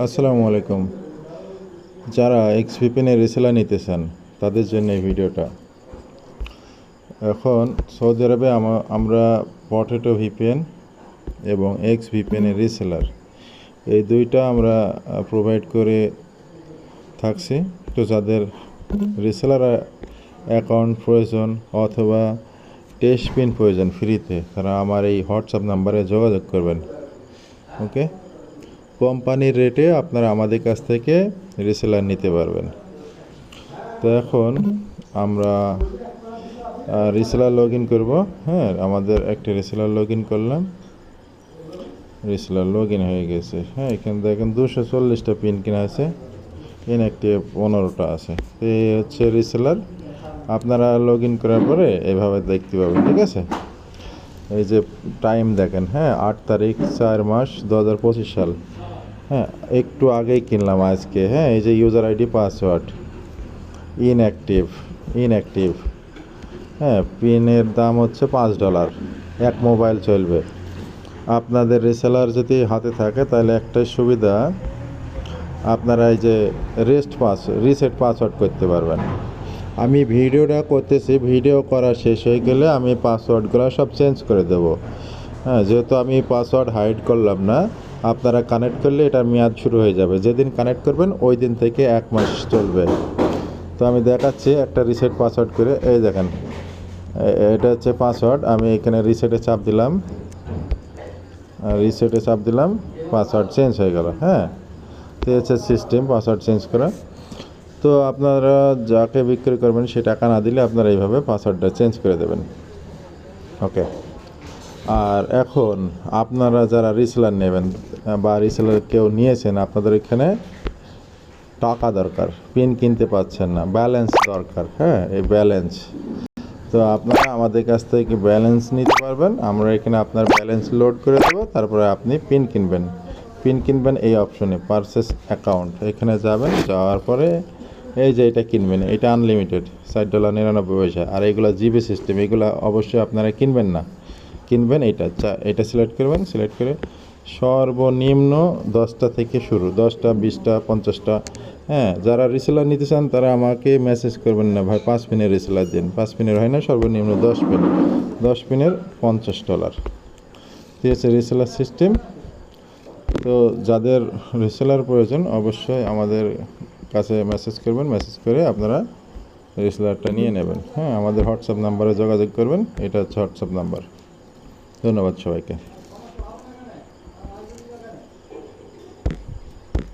আসসালামু আলাইকুম। যারা এক্স ভিপিএনের রিসেলার নিতে চান তাদের জন্য এই ভিডিওটা। এখন সৌদি আরবে আমা- আমরা পটেটো ভিপিএন এবং এক্স ভিপিএনের রিসেলার এই দুইটা আমরা প্রোভাইড করে থাকছি। তো যাদের রিসেলার অ্যাকাউন্ট প্রয়োজন অথবা টেস্ট পিন প্রয়োজন ফ্রিতে তারা আমার এই হোয়াটসঅ্যাপ নাম্বারে যোগাযোগ করবেন। ওকে কোম্পানির রেটে আপনারা আমাদের কাছ থেকে রিসেলার নিতে পারবেন। তো এখন আমরা রিসেলার লগ ইন করব। হ্যাঁ আমাদের একটা রিসেলার লগ ইন করলাম। রিসেলার লগ ইন হয়ে গেছে। হ্যাঁ এখানে দেখেন দুশো চল্লিশটা পিন কিনা আছে। ইনঅ্যাক্টিভ পনেরোটা আছে। তো এই হচ্ছে রিসেলার আপনারা লগ ইন করার পরে এভাবে দেখতে পাবেন, ঠিক আছে? এই যে টাইম দেখেন হ্যাঁ আট তারিখ, চার মাস, দু হাজার পঁচিশ সাল। হ্যাঁ একটু আগেই কিনলাম আজকে হ্যাঁ এই যে user ID password inactive inactive হ্যাঁ পিনের দাম হচ্ছে পাঁচ ডলার এক মোবাইল চলবে। আপনাদের রিসেলার যদি হাতে থাকে, তাহলে একটাই সুবিধা, আপনারা এই যে রেস্ট পাস রিসেট পাসওয়ার্ড করতে পারবেন। আমি ভিডিওটা করতেছি, ভিডিও করা শেষ হয়ে গেলে আমি পাসওয়ার্ডগুলো সব চেঞ্জ করে দেব। হ্যাঁ যেহেতু আমি পাসওয়ার্ড হাইড করলাম না আপনারা কানেক্ট করলে এটার মেয়াদ শুরু হয়ে যাবে। যেদিন কানেক্ট করবেন, ওই দিন থেকে এক মাস চলবে। তো আমি দেখাচ্ছি একটা রিসেট পাসওয়ার্ড করে, এই দেখেন। এটা হচ্ছে পাসওয়ার্ড আমি এখানে রিসেটে চাপ দিলাম। রিসেটে চাপ দিলাম পাসওয়ার্ড চেঞ্জ হয়ে গেল হ্যাঁ? তো হচ্ছে সিস্টেম পাসওয়ার্ড চেঞ্জ করা। তো আপনারা যাকে বিক্রি করবেন, সে টাকা না দিলে আপনারা এইভাবে পাসওয়ার্ডটা চেঞ্জ করে দেবেন। ওকে আর এখন আপনারা যারা রিসেলার নেবেন বা রিসেলার কেউ নিয়েছেন, আপনাদের এখানে টাকা দরকার পিন কিনতে পাচ্ছেন না ব্যালেন্স দরকার হ্যাঁ এই ব্যালেন্স তো আপনারা আমাদের কাছ থেকে ব্যালেন্স নিতে পারবেন, আমরা এখানে আপনার ব্যালেন্স লোড করে দেবো, তারপরে আপনি পিন কিনবেন। পিন কিনবেন এই অপশনে পারচেস অ্যাকাউন্ট এখানে যাবেন, যাওয়ার পরে এই যে এটা কিনবেন, এটা আনলিমিটেড ষাট ডলার নিরানব্বই পয়সা, আর এগুলো জিবি সিস্টেম এগুলো অবশ্যই আপনারা কিনবেন না। কিনবেন, এটা এটা সিলেক্ট করবেন সিলেক্ট করে সর্বনিম্ন দশটা থেকে শুরু, দশটা, বিশটা, পঞ্চাশটা। হ্যাঁ যারা রিসেলার নিতে চান, তারা আমাকে মেসেজ করবেন না, ভাই, পাঁচ পিনের রিসেলার দিন। পাঁচ পিনের হয় না, সর্বনিম্ন দশ পিন দশ পিনের পঞ্চাশ ডলার ঠিক আছে রিসেলার সিস্টেম তো যাদের রিসেলার প্রয়োজন, অবশ্যই আমাদের কাছে মেসেজ করবেন মেসেজ করে আপনারা রিসেলারটা নিয়ে নেবেন। হ্যাঁ আমাদের হোয়াটসঅ্যাপ নাম্বারে যোগাযোগ করবেন, এটা হচ্ছে হোয়াটসঅ্যাপ নাম্বার ধন্যবাদ সবাইকে।